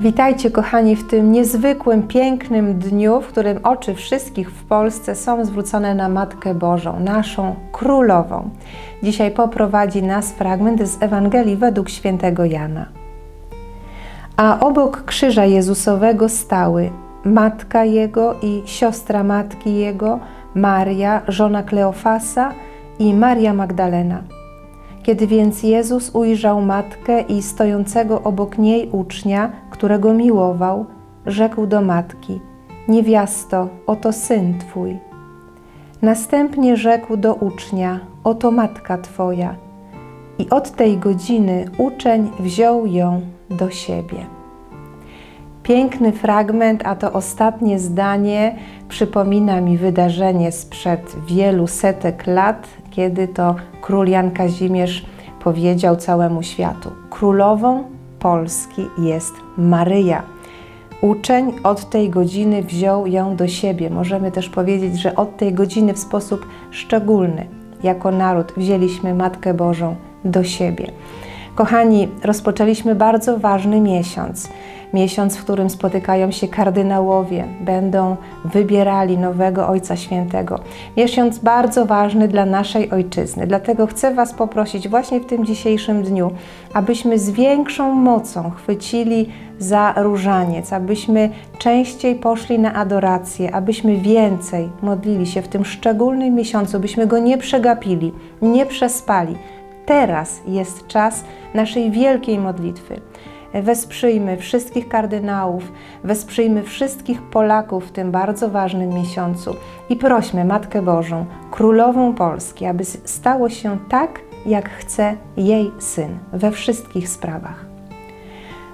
Witajcie, kochani, w tym niezwykłym, pięknym dniu, w którym oczy wszystkich w Polsce są zwrócone na Matkę Bożą, naszą królową. Dzisiaj poprowadzi nas fragment z Ewangelii według świętego Jana. A obok krzyża Jezusowego stały matka jego i siostra matki jego, Maria, żona Kleofasa i Maria Magdalena. Kiedy więc Jezus ujrzał matkę i stojącego obok niej ucznia, którego miłował, rzekł do matki: Niewiasto, oto syn twój. Następnie rzekł do ucznia: Oto matka twoja. I od tej godziny uczeń wziął ją do siebie. Piękny fragment, a to ostatnie zdanie przypomina mi wydarzenie sprzed wielu setek lat, kiedy to król Jan Kazimierz powiedział całemu światu: Królową Polski jest Maryja. Uczeń od tej godziny wziął ją do siebie. Możemy też powiedzieć, że od tej godziny w sposób szczególny, jako naród, wzięliśmy Matkę Bożą do siebie. Kochani, rozpoczęliśmy bardzo ważny miesiąc. Miesiąc, w którym spotykają się kardynałowie, będą wybierali nowego Ojca Świętego. Miesiąc bardzo ważny dla naszej ojczyzny. Dlatego chcę Was poprosić właśnie w tym dzisiejszym dniu, abyśmy z większą mocą chwycili za różaniec, abyśmy częściej poszli na adorację, abyśmy więcej modlili się w tym szczególnym miesiącu, byśmy go nie przegapili, nie przespali. Teraz jest czas naszej wielkiej modlitwy. Wesprzyjmy wszystkich kardynałów, wesprzyjmy wszystkich Polaków w tym bardzo ważnym miesiącu i prośmy Matkę Bożą, Królową Polski, aby stało się tak, jak chce jej Syn we wszystkich sprawach.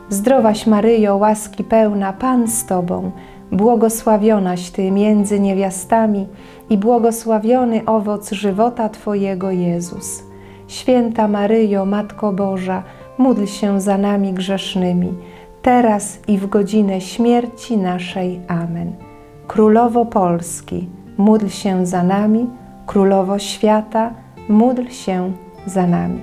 Zdrowaś Maryjo, łaski pełna, Pan z Tobą, błogosławionaś Ty między niewiastami i błogosławiony owoc żywota Twojego Jezus. Święta Maryjo, Matko Boża, módl się za nami grzesznymi, teraz i w godzinę śmierci naszej. Amen. Królowo Polski, módl się za nami, Królowo Świata, módl się za nami.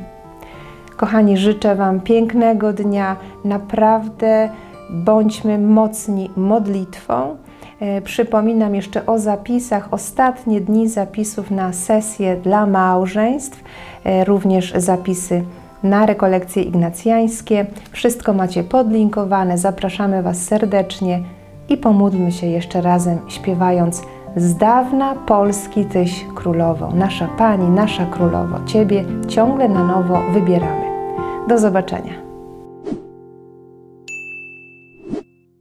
Kochani, życzę Wam pięknego dnia. Naprawdę bądźmy mocni modlitwą. E, Przypominam jeszcze o zapisach, ostatnie dni zapisów na sesję dla małżeństw, e, również zapisy na rekolekcje ignacjańskie. Wszystko macie podlinkowane. Zapraszamy Was serdecznie i pomódlmy się jeszcze razem, śpiewając z dawna Polski Tyś Królową, nasza Pani, nasza Królowo. Ciebie ciągle na nowo wybieramy. Do zobaczenia.